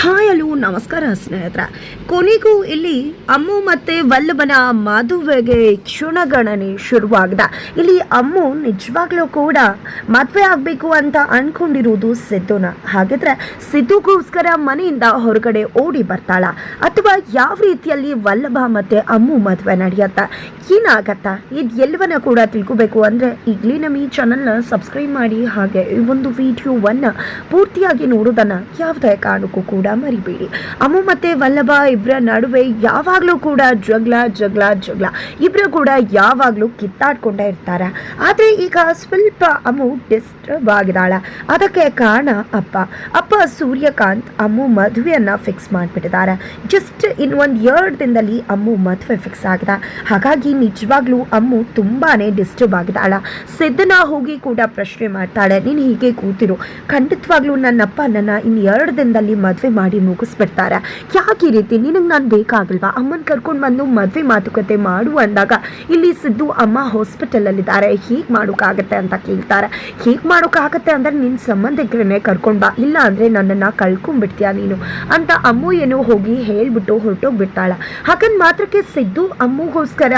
Hi hello ನಮಸ್ಕಾರ ಸ್ನೇಹಿತರ. ಕೊನೆಗೂ ಇಲ್ಲಿ ಅಮ್ಮು ಮತ್ತೆ ವಲ್ಲಭನ ಮದುವೆಗೆ ಕ್ಷಣಗಣನೆ ಶುರುವಾಗಿದೆ. ಇಲ್ಲಿ ಅಮ್ಮು ನಿಜವಾಗ್ಲೂ ಕೂಡ ಮದುವೆ ಆಗಬೇಕು ಅಂತ ಅನ್ಕೊಂಡಿರುವುದು ಸಿದ್ದುನ ಹಾಗಿದ್ರೆ ಸಿದ್ದುಗೋಸ್ಕರ ಮನೆಯಿಂದ ಹೊರಗಡೆ ಓಡಿ ಬರ್ತಾಳ? ಅಥವಾ ಯಾವ ರೀತಿಯಲ್ಲಿ ವಲ್ಲಭ ಮತ್ತೆ ಅಮ್ಮು ಮದುವೆ ನಡೆಯತ್ತ? ಏನಾಗತ್ತ? ಇದು ಎಲ್ಲವನ್ನ ಕೂಡ ತಿಳ್ಕೋಬೇಕು ಅಂದ್ರೆ ಈಗಲೇ ನಮ್ಮ ಈ ಚಾನಲ್ನ ಸಬ್ಸ್ಕ್ರೈಬ್ ಮಾಡಿ, ಹಾಗೆ ಈ ಒಂದು ವಿಡಿಯೋವನ್ನ ಪೂರ್ತಿಯಾಗಿ ನೋಡೋದನ್ನ ಯಾವುದೇ ಕಾರಣಕ್ಕೂ ಕೂಡ ಮರಿಬೇಡಿ. ಅಮ್ಮು ಮತ್ತೆ ವಲ್ಲಭ ಇಬ್ಬರ ನಡುವೆ ಯಾವಾಗಲೂ ಕೂಡ ಜಗಳ ಜಗಳ ಜಗಳ. ಇಬ್ಬರು ಕೂಡ ಯಾವಾಗಲೂ ಕಿತ್ತಾಡ್ಕೊಂಡೇ ಇರ್ತಾರೆ. ಆದರೆ ಈಗ ಸ್ವಲ್ಪ ಅಮ್ಮು ಡಿಸ್ಟರ್ಬ್ ಆಗಿದ್ದಾಳೆ. ಅದಕ್ಕೆ ಕಾರಣ ಅಪ್ಪ. ಅಪ್ಪ ಸೂರ್ಯಕಾಂತ್ ಅಮ್ಮು ಮದುವೆಯನ್ನ ಫಿಕ್ಸ್ ಮಾಡಿಬಿಟ್ಟಿದ್ದಾರೆ. ಜಸ್ಟ್ ಇನ್ ಒಂದು ಎರಡು ದಿನದಲ್ಲಿ ಅಮ್ಮು ಮದುವೆ ಫಿಕ್ಸ್ ಆಗಿದೆ. ಹಾಗಾಗಿ ನಿಜವಾಗ್ಲೂ ಅಮ್ಮು ತುಂಬಾನೇ ಡಿಸ್ಟರ್ಬ್ ಆಗಿದ್ದಾಳ. ಸಿದ್ದನ ಹೋಗಿ ಕೂಡ ಪ್ರಶ್ನೆ ಮಾಡ್ತಾಳೆ. ನೀನು ಹೀಗೆ ಕೂತಿರು. ಖಂಡಿತವಾಗ್ಲೂ ನನ್ನಪ್ಪ ನನ್ನ ಇನ್ನು ಎರಡು ದಿನದಲ್ಲಿ ಮದುವೆ ಮಾಡಿ ಮುಗಿಸ್ಬಿಡ್ತಾರೆ. ಯಾಕೆ ಈ ರೀತಿ? ನಿನಗೆ ನಾನು ಬೇಕಾಗಲ್ವಾ? ಅಮ್ಮನ ಕರ್ಕೊಂಡು ಬಂದು ಮದುವೆ ಮಾತುಕತೆ ಮಾಡು ಅಂದಾಗ ಇಲ್ಲಿ ಸಿದ್ದು ಅಮ್ಮ ಹಾಸ್ಪಿಟಲಲ್ಲಿದ್ದಾರೆ. ಹೀಗೆ ಮಾಡೋಕ್ಕಾಗತ್ತೆ ಅಂತ ಕೇಳ್ತಾರೆ. ಹೀಗೆ ಮಾಡೋಕ್ಕಾಗತ್ತೆ ಅಂದ್ರೆ ನಿನ್ನ ಸಂಬಂಧಿಕರನ್ನೇ ಕರ್ಕೊಂಡು ಬಾ. ಇಲ್ಲ ಅಂದರೆ ನನ್ನನ್ನು ಕಳ್ಕೊಂಡ್ಬಿಡ್ತೀಯ ನೀನು? ಅಂತ ಅಮ್ಮು ಏನೋ ಹೋಗಿ ಹೇಳ್ಬಿಟ್ಟು ಹೊರಟೋಗ್ಬಿಡ್ತಾಳ ಹಾಗನ್ ಮಾತ್ರಕ್ಕೆ ಸಿದ್ದು ಅಮ್ಮಗೋಸ್ಕರ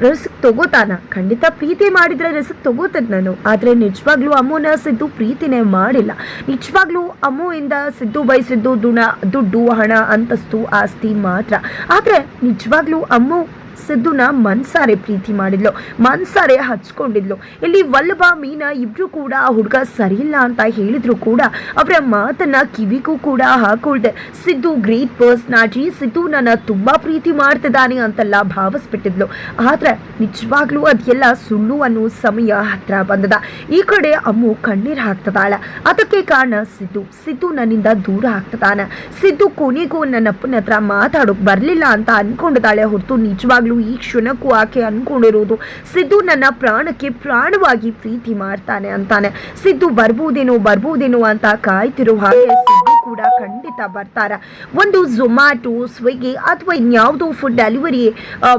ರಿಸ್ಕ್ ತಗೋತಾನ. ಖಂಡಿತ ಪ್ರೀತಿ ಮಾಡಿದ್ರೆ ರಿಸ್ಕ್ ತಗೋತದ್ ನಾನು. ಆದ್ರೆ ನಿಜವಾಗ್ಲೂ ಅಮ್ಮನ ಸಿದ್ದು ಪ್ರೀತಿನೇ ಮಾಡಿಲ್ಲ. ನಿಜವಾಗ್ಲೂ ಅಮ್ಮು ಇಂದ ಸಿದ್ದು ಬಯಸಿದ್ದು ದುಣ, ದುಡ್ಡು, ಹಣ, ಅಂತಸ್ತು, ಆಸ್ತಿ ಮಾತ್ರ. ಆದ್ರೆ ನಿಜವಾಗ್ಲೂ ಅಮ್ಮು ಸಿದ್ದುನ ಮನ್ಸಾರೆ ಪ್ರೀತಿ ಮಾಡಿದ್ಲು, ಮನ್ಸಾರೆ ಹಚ್ಕೊಂಡಿದ್ಲು. ಇಲ್ಲಿ ವಲ್ಲಭ, ಮೀನಾ ಇಬ್ರು ಕೂಡ ಆ ಹುಡುಗ ಸರಿಯಿಲ್ಲ ಅಂತ ಹೇಳಿದ್ರು ಕೂಡ ಅವರ ಮಾತನ್ನ ಕಿವಿಗೂ ಕೂಡ ಹಾಕೊಳ್ದೆ. ಸಿದ್ದು ಗ್ರೇಟ್ ಪರ್ಸ್ನಾಲಿಟಿ ಸಿದ್ದು ನನ್ನ ತುಂಬಾ ಪ್ರೀತಿ ಮಾಡ್ತಿದ್ದಾನೆ ಅಂತೆಲ್ಲ ಭಾವಿಸ್ಬಿಟ್ಟಿದ್ಲು. ಆದ್ರೆ ನಿಜವಾಗ್ಲೂ ಅದೆಲ್ಲ ಸುಳ್ಳು ಅನ್ನೋ ಸಮಯ ಹತ್ರ ಬಂದದ. ಈ ಕಡೆ ಅಮ್ಮು ಕಣ್ಣೀರ್ ಹಾಕ್ತದಾಳ ಅದಕ್ಕೆ ಕಾರಣ ಸಿದ್ದು ಸಿದ್ದು ನನ್ನಿಂದ ದೂರ ಆಗ್ತದಾನ ಸಿದ್ದು ಕೊನೆಗೂ ನನ್ನಪ್ಪನ ಹತ್ರ ಮಾತಾಡೋಕ್ ಬರ್ಲಿಲ್ಲ ಅಂತ ಅನ್ಕೊಂಡಿದ್ದಾಳೆ ಹೊರತು ನಿಜವಾಗ್ಲೂ ಈ ಕ್ಷಣಕ್ಕೂ ಆಕೆ ಅನ್ಕೊಂಡಿರೋದು. ಸಿದ್ದು ನನ್ನ ಪ್ರಾಣಕ್ಕೆ ಪ್ರಾಣವಾಗಿ ಪ್ರೀತಿ ಮಾಡ್ತಾನೆ ಅಂತಾನೆ. ಸಿದ್ದು ಬರ್ಬೋದೇನೋ ಬರ್ಬೋದೇನೋ ಅಂತ ಕಾಯ್ತಿರೋ ಹಾಗೆ ಸಿದ್ದು ಕೂಡ ಖಂಡಿತ ಬರ್ತಾರ. ಒಂದು ಝೊಮ್ಯಾಟೊ ಸ್ವಿಗ್ಗಿ ಅಥವಾ ಇನ್ಯಾವುದೋ ಫುಡ್ ಡೆಲಿವರಿ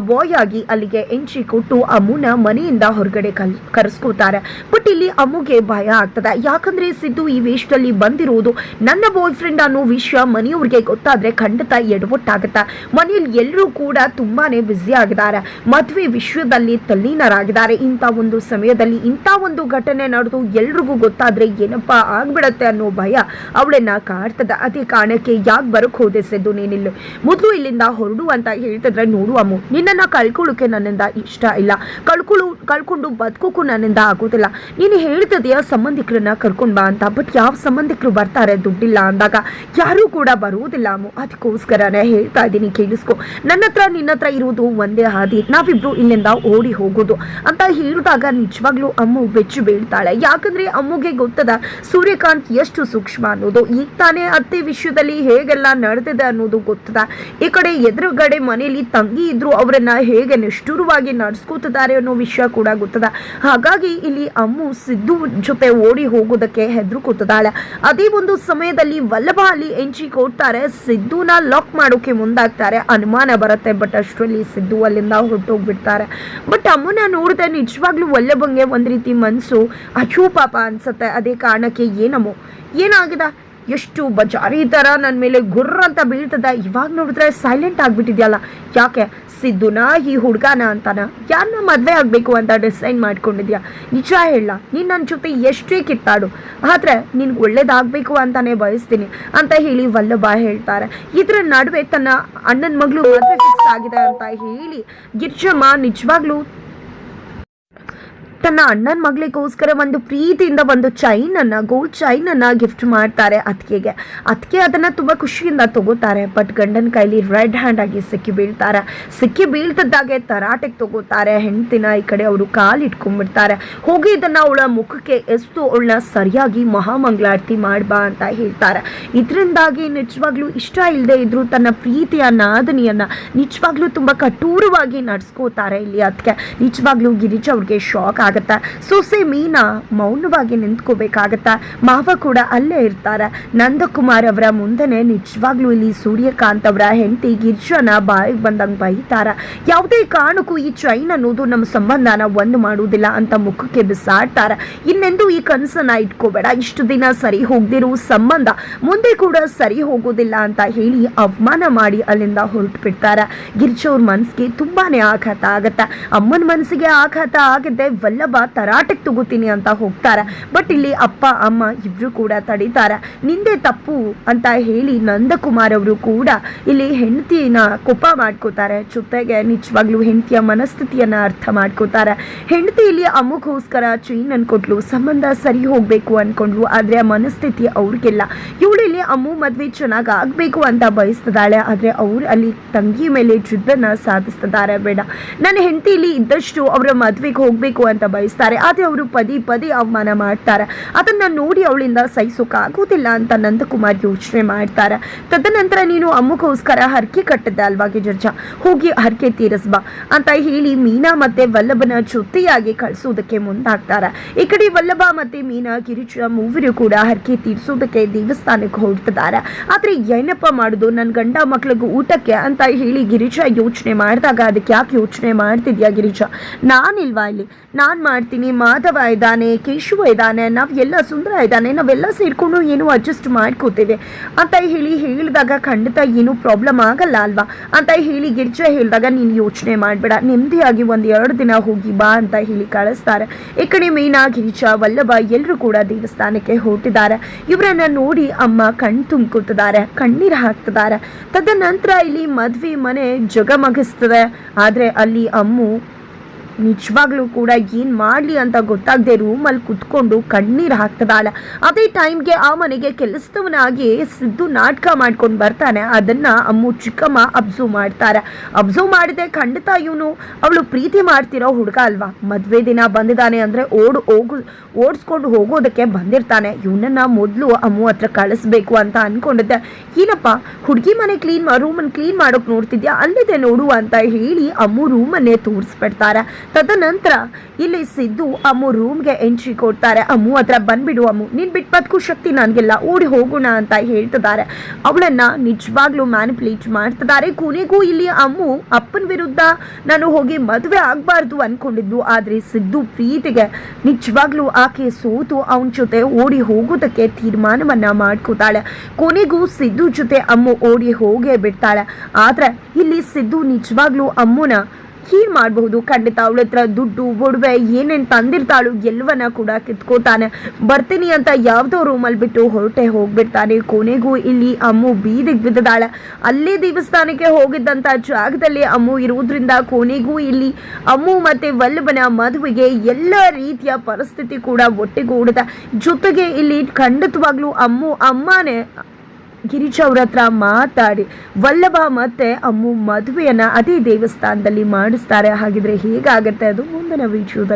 ಬಾಯ್ ಆಗಿ ಅಲ್ಲಿಗೆ ಎಂಟ್ರಿ ಕೊಟ್ಟು ಅಮ್ಮುನ ಮನೆಯಿಂದ ಹೊರಗಡೆ ಕಲ್ ಕರೆಸ್ಕೋತಾರೆ ಬಟ್ ಇಲ್ಲಿ ಅಮ್ಮುಗೆ ಭಯ ಆಗ್ತದೆ. ಯಾಕಂದ್ರೆ ಸಿದ್ದು ಈ ವೇಷದಲ್ಲಿ ಬಂದಿರೋದು ನನ್ನ ಬಾಯ್ ಫ್ರೆಂಡ್ ಅನ್ನೋ ವಿಷಯ ಮನೆಯವ್ರಿಗೆ ಗೊತ್ತಾದ್ರೆ ಖಂಡಿತ ಎಡವಟ್ಟಾಗತ್ತೆ. ಮನೆಯಲ್ಲಿ ಎಲ್ಲರೂ ಕೂಡ ತುಂಬಾನೇ ಬ್ಯುಸಿ ಆಗಿದ್ದಾರೆ ಮದುವೆ ವಿಶ್ವದಲ್ಲಿ ತಲ್ಲೀನರಾಗಿದ್ದಾರೆ. ಇಂಥ ಒಂದು ಸಮಯದಲ್ಲಿ ಇಂಥ ಒಂದು ಘಟನೆ ನಡೆದು ಎಲ್ರಿಗೂ ಗೊತ್ತಾದ್ರೆ ಏನಪ್ಪ ಆಗ್ಬಿಡತ್ತೆ ಅನ್ನೋ ಭಯ ಅವಳನ್ನ ಕಾಡ್ತದ. ಅದೇ ಕಾರಣಕ್ಕೆ ಯಾಕೆ ಬರಕ್ ಹೋದೆ ಸೆದ್ದು ನೀನಿಲ್ಲ? ಮೊದಲು ಇಲ್ಲಿಂದ ಹೊರಡು ಅಂತ ಹೇಳ್ತಿದ್ರೆ ನೋಡು ಅಮ್ಮು, ನಿನ್ನನ್ನ ಕಳ್ಕೊಳ್ಳೋಕೆ ನನ್ನಿಂದ ಇಷ್ಟ ಇಲ್ಲ. ಕಳ್ಕೊಳ್ಳು ಕಳ್ಕೊಂಡು ಬದುಕೋಕು ನನ್ನಿಂದ ಆಗೋದಿಲ್ಲ. ನೀನು ಹೇಳ್ತಿದೆಯಾ, ಸಂಬಂಧಿಕರನ್ನ ಕರ್ಕೊಂಡ್ ಬಾ ಅಂತ. ಬಟ್ ಯಾವ ಸಂಬಂಧಿಕರು ಬರ್ತಾರೆ? ದುಡ್ಡಿಲ್ಲ ಅಂದಾಗ ಯಾರೂ ಕೂಡ ಬರುವುದಿಲ್ಲ ಅಮ್ಮು. ಅದಕ್ಕೋಸ್ಕರನೇ ಹೇಳ್ತಾ ಇದ್ದೀನಿ, ಕೇಳಿಸ್ಕೊ. ನನ್ನ ಹತ್ರ, ನಿನ್ನ ಹತ್ರ ಇರೋದು ಒಂದೇ ಹಾದಿ. ನಾವಿಬ್ರು ಇಲ್ಲಿಂದ ಓಡಿ ಹೋಗೋದು ಅಂತ ಹೇಳಿದಾಗ ನಿಜವಾಗ್ಲೂ ಅಮ್ಮು ಬೆಚ್ಚು ಬೀಳ್ತಾಳೆ. ಯಾಕಂದ್ರೆ ಅಮ್ಮುಗೆ ಗೊತ್ತದ, ಸೂರ್ಯಕಾಂತ್ ಎಷ್ಟು ಸೂಕ್ಷ್ಮ ಅನ್ನೋದು. ಈಗ ತಾನೇ ಅತ್ತೆ ವಿಷಯದಲ್ಲಿ ಹೇಗೆಲ್ಲ ನಡೆದಿದೆ ಅನ್ನೋದು ಗೊತ್ತದ. ಈ ಕಡೆ ಎದುರುಗಡೆ ಮನೆಯಲ್ಲಿ ತಂಗಿ ಇದ್ರು, ಅವರನ್ನ ಹೇಗೆ ನಿಷ್ಠುರವಾಗಿ ನಡೆಸ್ಕೋತಿದ್ದಾರೆ ಅನ್ನೋ ವಿಷಯ ಕೂಡ ಗೊತ್ತದ ಹಾಗಾಗಿ ಇಲ್ಲಿ ಅಮ್ಮು ಸಿದ್ದು ಜೊತೆ ಓಡಿ ಹೋಗೋದಕ್ಕೆ ಹೆದರ್ಕೋತಿದ್ದಾಳೆ ಅದೇ ಒಂದು ಸಮಯದಲ್ಲಿ ವಲ್ಲಭ ಅಲ್ಲಿ ಎಂಟ್ರಿ ಕೊಡ್ತಾರೆ. ಸಿದ್ದುನ ಲಾಕ್ ಮಾಡೋಕೆ ಮುಂದಾಗ್ತಾರೆ. ಅನುಮಾನ ಬರುತ್ತೆ ಬಟ್ ಅಷ್ಟರಲ್ಲಿ ಸಿದ್ದು ಅಲ್ಲಿಂದ ಹೊರಟೋಗ್ಬಿಡ್ತಾರೆ. ಬಟ್ ಅಮ್ಮನ ನೋಡಿದ್ರೆ ನಿಜವಾಗ್ಲೂ ವಲ್ಲಭಂಗೆ ಒಂದು ರೀತಿ ಮನಸ್ಸು ಅಯ್ಯೋ ಪಾಪ ಅನ್ಸತ್ತೆ. ಅದೇ ಕಾರಣಕ್ಕೆ ಏನಮ್ಮು? ಏನಾಗಿದೆ? ಎಷ್ಟು ಬಜಾರಿ ಥರ ನನ್ನ ಮೇಲೆ ಗುರ್ರ ಅಂತ ಬೀಳ್ತದ. ಇವಾಗ ನೋಡಿದ್ರೆ ಸೈಲೆಂಟ್ ಆಗಿಬಿಟ್ಟಿದ್ಯಲ್ಲ. ಯಾಕೆ? ಸಿದ್ದುನ ಈ ಹುಡುಗನ ಅಂತಾನ? ಯಾರನ್ನ ಮದುವೆ ಆಗಬೇಕು ಅಂತ ಡಿಸೈಡ್ ಮಾಡ್ಕೊಂಡಿದ್ಯಾ? ನಿಜ ಹೇಳ, ನೀನು ನನ್ನ ಜೊತೆ ಎಷ್ಟೇ ಕಿತ್ತಾಡು. ಆದರೆ ನಿನ್ಗೆ ಒಳ್ಳೇದಾಗಬೇಕು ಅಂತಾನೆ ಬಯಸ್ತೀನಿ ಅಂತ ಹೇಳಿ ವಲ್ಲಭ ಹೇಳ್ತಾರೆ. ಇದರ ನಡುವೆ ತನ್ನ ಅಣ್ಣನ ಮಗಳು ಮದುವೆ ಫಿಕ್ಸ್ ಆಗಿದೆ ಅಂತ ಹೇಳಿ ಗಿರ್ಜಮ್ಮ ನಿಜವಾಗ್ಲೂ ತನ್ನ ಅಣ್ಣನ ಮಗಳಿಗೋಸ್ಕರ ಒಂದು ಪ್ರೀತಿಯಿಂದ ಒಂದು ಚೈನ್ ಅನ್ನ ಗೋಲ್ಡ್ ಚೈನ್ ಅನ್ನ ಗಿಫ್ಟ್ ಮಾಡ್ತಾರೆ ಅತ್ತಿಗೆಗೆ. ಅತ್ತಿಗೆ ಅದನ್ನ ತುಂಬಾ ಖುಷಿಯಿಂದ ತಗೋತಾರೆ ಬಟ್ ಗಂಡನ ಕೈಲಿ ರೆಡ್ ಹ್ಯಾಂಡ್ ಆಗಿ ಸಿಕ್ಕಿ ಬೀಳ್ತಾರೆ. ಸಿಕ್ಕಿ ಬೀಳ್ತದ್ದಾಗೆ ತರಾಟೆಗೆ ತಗೋತಾರೆ, ಹೆಂಡ್ತಿನ ಈ ಕಡೆ ಅವರು ಕಾಲು ಇಟ್ಕೊಂಡ್ಬಿಡ್ತಾರೆ. ಹೋಗಿ ಇದನ್ನ ಅವಳ ಮುಖಕ್ಕೆ ಎಷ್ಟು ಅವಳನ್ನ ಸರಿಯಾಗಿ ಮಹಾಮಂಗಳಾರತಿ ಮಾಡ್ಬಾ ಅಂತ ಹೇಳ್ತಾರೆ. ಇದರಿಂದಾಗಿ ನಿಜವಾಗ್ಲೂ ಇಷ್ಟ ಇಲ್ಲದೆ ಇದ್ರು ತನ್ನ ಪ್ರೀತಿಯ ನಾದನಿಯನ್ನ ನಿಜವಾಗ್ಲೂ ತುಂಬಾ ಕಠೋರವಾಗಿ ನಡ್ಸ್ಕೋತಾರೆ ಇಲ್ಲಿ ಅದಕ್ಕೆ ನಿಜವಾಗ್ಲೂ ಗಿರಿಜಾ ಅವ್ರಿಗೆ ಶಾಕ್ ನಿಂತ್ಕೋಬೇಕಾಗತ್ತ ಸೊಸೆ ಮೀನಾ ಮೌನವಾಗಿ ನಿಂತ್ಕೋಬೇಕಾಗತ್ತ? ಮಾವ ಕೂಡ ಅಲ್ಲೇ ಇರ್ತಾರೆ. ನಂದಕುಮಾರ್ ಅವರ ಮುಂದೆನೆ ನಿಜವಾಗ್ಲೂ ಇಲ್ಲಿ ಸೂರ್ಯಕಾಂತ್ ಅವರ ಹೆಂಡತಿ ಗಿರ್ಜನ ಬಾಯಿಗೆ ಬಂದಂಗೆ ಬೈತಾರ. ಯಾವುದೇ ಕಾರಣಕ್ಕೂ ಈ ಚೈನ್ ಅನ್ನೋದು ನಮ್ಮ ಸಂಬಂಧನ ಒಂದು ಮಾಡುವುದಿಲ್ಲ ಅಂತ ಮುಖಕ್ಕೆ ಬಿಸಾಡ್ತಾರ. ಇನ್ನೆಂದು ಈ ಕನಸನ್ನ ಇಟ್ಕೋಬೇಡ. ಇಷ್ಟು ದಿನ ಸರಿ ಹೋಗ್ದಿರೋ ಸಂಬಂಧ ಮುಂದೆ ಕೂಡ ಸರಿ ಹೋಗೋದಿಲ್ಲ ಅಂತ ಹೇಳಿ ಅವಮಾನ ಮಾಡಿ ಅಲ್ಲಿಂದ ಹೊರಟು ಬಿಡ್ತಾರ ಗಿರ್ಜವ್ರ ಮನಸ್ಸಿಗೆ ತುಂಬಾನೇ ಆಘಾತ ಆಗತ್ತ? ಅಮ್ಮನ ಮನಸ್ಸಿಗೆ ಆಘಾತ ಆಗಿದೆ ವಲ್ಲಭ ತರಾಟೆಗೆ ತಗೋತೀನಿ ಅಂತ ಹೋಗ್ತಾರೆ. ಬಟ್ ಇಲ್ಲಿ ಅಪ್ಪ, ಅಮ್ಮ ಇಬ್ರು ಕೂಡ ತಡೀತಾರ. ನಿಂದೆ ತಪ್ಪು ಅಂತ ಹೇಳಿ ನಂದಕುಮಾರ್ ಅವರು ಕೂಡ ಇಲ್ಲಿ ಹೆಂಡತಿನ ಕೋಪ ಮಾಡ್ಕೋತಾರೆ. ಜೊತೆಗೆ ನಿಜವಾಗ್ಲೂ ಹೆಂಡತಿಯ ಮನಸ್ಥಿತಿಯನ್ನ ಅರ್ಥ ಮಾಡ್ಕೋತಾರೆ. ಹೆಂಡತಿ ಇಲ್ಲಿ ಅಮ್ಮಗೋಸ್ಕರ ಚೈನ್ ಅನ್ಕೊಟ್ಲು, ಸಂಬಂಧ ಸರಿ ಹೋಗ್ಬೇಕು ಆದ್ರೆ ಆ ಮನಸ್ಥಿತಿ ಅವ್ರಿಗಿಲ್ಲ. ಇವಳು ಇಲ್ಲಿ ಅಮ್ಮು ಮದ್ವೆ ಚೆನ್ನಾಗಿ ಆಗ್ಬೇಕು ಅಂತ ಬಯಸ್ತದಾಳೆ ಆದ್ರೆ ಅವ್ರು ಅಲ್ಲಿ ತಂಗಿ ಮೇಲೆ ಜಿದ್ದನ್ನ ಸಾಧಿಸ್ತಿದ್ದಾರೆ. ಬೇಡ. ನನ್ನ ಹೆಂಡತಿ ಇಲ್ಲಿ ಇದ್ದಷ್ಟು ಅವರ ಮದ್ವೆಗೆ ಹೋಗ್ಬೇಕು ಅಂತ ಬಯಸ್ತಾರೆ. ಆದರೆ ಅವರು ಪದೇ ಪದೇ ಅವಮಾನ ಮಾಡ್ತಾರೆ. ಅದನ್ನ ನೋಡಿ ಅವಳಿಂದ ಸಹಿಸೋಕ್ಕಾಗೋದಿಲ್ಲ ಅಂತ ನಂದಕುಮಾರ್ ಯೋಚನೆ ಮಾಡ್ತಾರೆ. ತದನಂತರ ನೀನು ಅಮ್ಮಗೋಸ್ಕರ ಹರಕೆ ಕಟ್ಟಿದ್ದೆ ಅಲ್ವಾ ಗಿರ್ಜಾ? ಹೋಗಿ ಹರಕೆ ತೀರಿಸ್ಬಾ ಅಂತ ಹೇಳಿ ಮೀನಾ ಮತ್ತೆ ವಲ್ಲಭನ ಜೊತೆಯಾಗಿ ಕಳಿಸೋದಕ್ಕೆ ಮುಂದಾಗ್ತಾರೆ. ಈ ಕಡೆ ವಲ್ಲಭ ಮತ್ತೆ ಮೀನಾ, ಗಿರಿಜ ಮೂವರು ಕೂಡ ಹರಕೆ ತೀರಿಸೋದಕ್ಕೆ ದೇವಸ್ಥಾನಕ್ಕೆ ಹೊರಡ್ತಿದ್ದಾರೆ ಆದರೆ ಏನಪ್ಪ ಮಾಡೋದು? ನನ್ನ ಗಂಡ ಮಕ್ಳಿಗೂ ಊಟಕ್ಕೆ ಅಂತ ಹೇಳಿ ಗಿರಿಜಾ ಯೋಚನೆ ಮಾಡಿದಾಗ ಅದಕ್ಕೆ ಯಾಕೆ ಯೋಚನೆ ಮಾಡ್ತಿದ್ಯಾ ಗಿರಿಜಾ? ನಾನಿಲ್ವಾ ಇಲ್ಲಿ? ನಾನ್ ಮಾಡ್ತೀನಿ, ಮಾಧವ ಇದ್ದಾನೆ, ಕೇಶವ ಇದ್ದಾನೆ, ನಾವೆಲ್ಲ ಸುಂದರ ಇದ್ದಾನೆ, ನಾವೆಲ್ಲ ಸೇರಿಕೊಂಡು ಏನು ಅಡ್ಜಸ್ಟ್ ಮಾಡ್ಕೋತೇವೆ. ಅಂತ ಹೇಳಿ ಹೇಳಿದಾಗ ಖಂಡಿತ ಏನು ಪ್ರಾಬ್ಲಮ್ ಆಗಲ್ಲ ಅಲ್ವಾ? ಅಂತ ಹೇಳಿ ಗಿರ್ಜ ಹೇಳಿದಾಗ, ನೀನು ಯೋಚನೆ ಮಾಡಬೇಡ, ನೆಮ್ಮದಿಯಾಗಿ ಒಂದು ಎರಡು ದಿನ ಹೋಗಿ ಬಾ ಅಂತ ಹೇಳಿ ಕಳಿಸ್ತಾರೆ. ಈ ಕಡೆ ಮೀನಾ, ಗಿರಿಜಾ, ವಲ್ಲಭ ಎಲ್ಲರೂ ಕೂಡ ದೇವಸ್ಥಾನಕ್ಕೆ ಹೊರಟಿದ್ದಾರೆ. ಇವರನ್ನ ನೋಡಿ ಅಮ್ಮ ಕಣ್ ತುಂಬ್ಕೊತಿದ್ದಾರೆ, ಕಣ್ಣೀರು ಹಾಕ್ತಿದ್ದಾರೆ. ತದನಂತರ ಇಲ್ಲಿ ಮದುವೆ ಮನೆ ಜಗಮಗಿಸ್ತದೆ. ಆದರೆ ಅಲ್ಲಿ ಅಮ್ಮು ನಿಜವಾಗ್ಲೂ ಕೂಡ ಏನು ಮಾಡಲಿ ಅಂತ ಗೊತ್ತಾಗದೆ ರೂಮಲ್ಲಿ ಕುತ್ಕೊಂಡು ಕಣ್ಣೀರು ಹಾಕ್ತದಾಳ. ಅದೇ ಟೈಮ್ಗೆ ಆ ಮನೆಗೆ ಕೆಲಸದವನಾಗಿ ಸಿದ್ದು ನಾಟಕ ಮಾಡ್ಕೊಂಡು ಬರ್ತಾನೆ. ಅದನ್ನ ಅಮ್ಮು ಚಿಕ್ಕಮ್ಮ ಅಬ್ಸರ್ವ್ ಮಾಡ್ತಾರೆ. ಅಬ್ಸರ್ವ್ ಮಾಡಿದೆ ಖಂಡಿತ ಇವನು ಅವಳು ಪ್ರೀತಿ ಮಾಡ್ತಿರೋ ಹುಡುಗ ಅಲ್ವಾ? ಮದುವೆ ದಿನ ಬಂದಿದ್ದಾನೆ ಅಂದರೆ ಓಡ್ ಹೋಗು, ಓಡಿಸ್ಕೊಂಡು ಹೋಗೋದಕ್ಕೆ ಬಂದಿರ್ತಾನೆ. ಇವನನ್ನ ಮೊದಲು ಅಮ್ಮು ಹತ್ರ ಕಳಿಸ್ಬೇಕು ಅಂತ ಅನ್ಕೊಂಡಿದ್ದೆ. ಏನಪ್ಪ, ಹುಡುಗಿ ಮನೆ ಕ್ಲೀನ್ ರೂಮನ್ನು ಕ್ಲೀನ್ ಮಾಡೋಕೆ ನೋಡ್ತಿದ್ಯಾ? ಅಲ್ಲಿದೆ ನೋಡು ಅಂತ ಹೇಳಿ ಅಮ್ಮು ರೂಮನ್ನೇ ತೋರಿಸ್ಬಿಡ್ತಾರೆ. ತದನಂತರ ಇಲ್ಲಿ ಸಿದ್ದು ಅಮ್ಮು ರೂಮ್ಗೆ ಎಂಟ್ರಿ ಕೊಡ್ತಾರೆ. ಅಮ್ಮು ಹತ್ರ ಬಂದ್ಬಿಡು ಅಮ್ಮು, ನೀನು ಬಿಟ್ಟು ಬದುಕು ಶಕ್ತಿ ನನಗೆಲ್ಲ, ಓಡಿ ಹೋಗೋಣ ಅಂತ ಹೇಳ್ತಿದ್ದಾರೆ. ಅವಳನ್ನ ನಿಜವಾಗ್ಲೂ ಮ್ಯಾನಿಪುಲೇಟ್ ಮಾಡ್ತಿದ್ದಾರೆ. ಕೊನೆಗೂ ಇಲ್ಲಿ ಅಮ್ಮು ಅಪ್ಪನ ವಿರುದ್ಧ ನಾನು ಹೋಗಿ ಮದುವೆ ಆಗಬಾರ್ದು ಅನ್ಕೊಂಡಿದ್ದು. ಆದ್ರೆ ಸಿದ್ದು ಪ್ರೀತಿಗೆ ನಿಜವಾಗ್ಲೂ ಆಕೆ ಸೋತು, ಅವನ ಜೊತೆ ಓಡಿ ಹೋಗೋದಕ್ಕೆ ತೀರ್ಮಾನವನ್ನ ಮಾಡ್ಕೋತಾಳೆ. ಕೊನೆಗೂ ಸಿದ್ದು ಜೊತೆ ಅಮ್ಮು ಓಡಿ ಹೋಗೇ ಬಿಡ್ತಾಳೆ. ಆದ್ರೆ ಇಲ್ಲಿ ಸಿದ್ದು ನಿಜವಾಗ್ಲೂ ಅಮ್ಮನ ಏನ್ ಮಾಡಬಹುದು. ಖಂಡಿತ ಅವಳ ಹತ್ರ ದುಡ್ಡು, ಒಡವೆ ಏನೇನು ತಂದಿರ್ತಾಳು ಎಲ್ಲವನ್ನ ಕೂಡ ಕಿತ್ಕೋತಾನೆ. ಬರ್ತೀನಿ ಅಂತ ಯಾವುದೋ ರೂಮಲ್ಲಿ ಬಿಟ್ಟು ಹೊರಟೆ ಹೋಗ್ಬಿಡ್ತಾನೆ. ಕೊನೆಗೂ ಇಲ್ಲಿ ಅಮ್ಮು ಬೀದಿಗೆ ಬಿದ್ದದಾಳೆ. ಅಲ್ಲೇ ದೇವಸ್ಥಾನಕ್ಕೆ ಹೋಗಿದ್ದಂಥ ಜಾಗದಲ್ಲಿ ಅಮ್ಮು ಇರುವುದರಿಂದ ಕೊನೆಗೂ ಇಲ್ಲಿ ಅಮ್ಮು ಮತ್ತೆ ವಲ್ಲಭನ ಮದುವೆಗೆ ಎಲ್ಲ ರೀತಿಯ ಪರಿಸ್ಥಿತಿ ಕೂಡ ಒಟ್ಟಿಗೂಡಿದೆ ಜೊತೆಗೆ ಇಲ್ಲಿ ಖಂಡಿತವಾಗ್ಲೂ ಅಮ್ಮು ಅಮ್ಮನೇ ಗಿರಿಜಾ ಅವ್ರ ಹತ್ರ ಮಾತಾಡಿ. ವಲ್ಲಭ ಮತ್ತೆ ಅಮ್ಮು ಮದುವೆಯನ್ನ ಅದೇ ದೇವಸ್ಥಾನದಲ್ಲಿ ಮಾಡಿಸ್ತಾರೆ. ಹಾಗಿದ್ರೆ ಹೇಗಾಗತ್ತೆ ಅದು ಮುಂದಿನ ವಿಡಿಯೋದಲ್ಲಿ.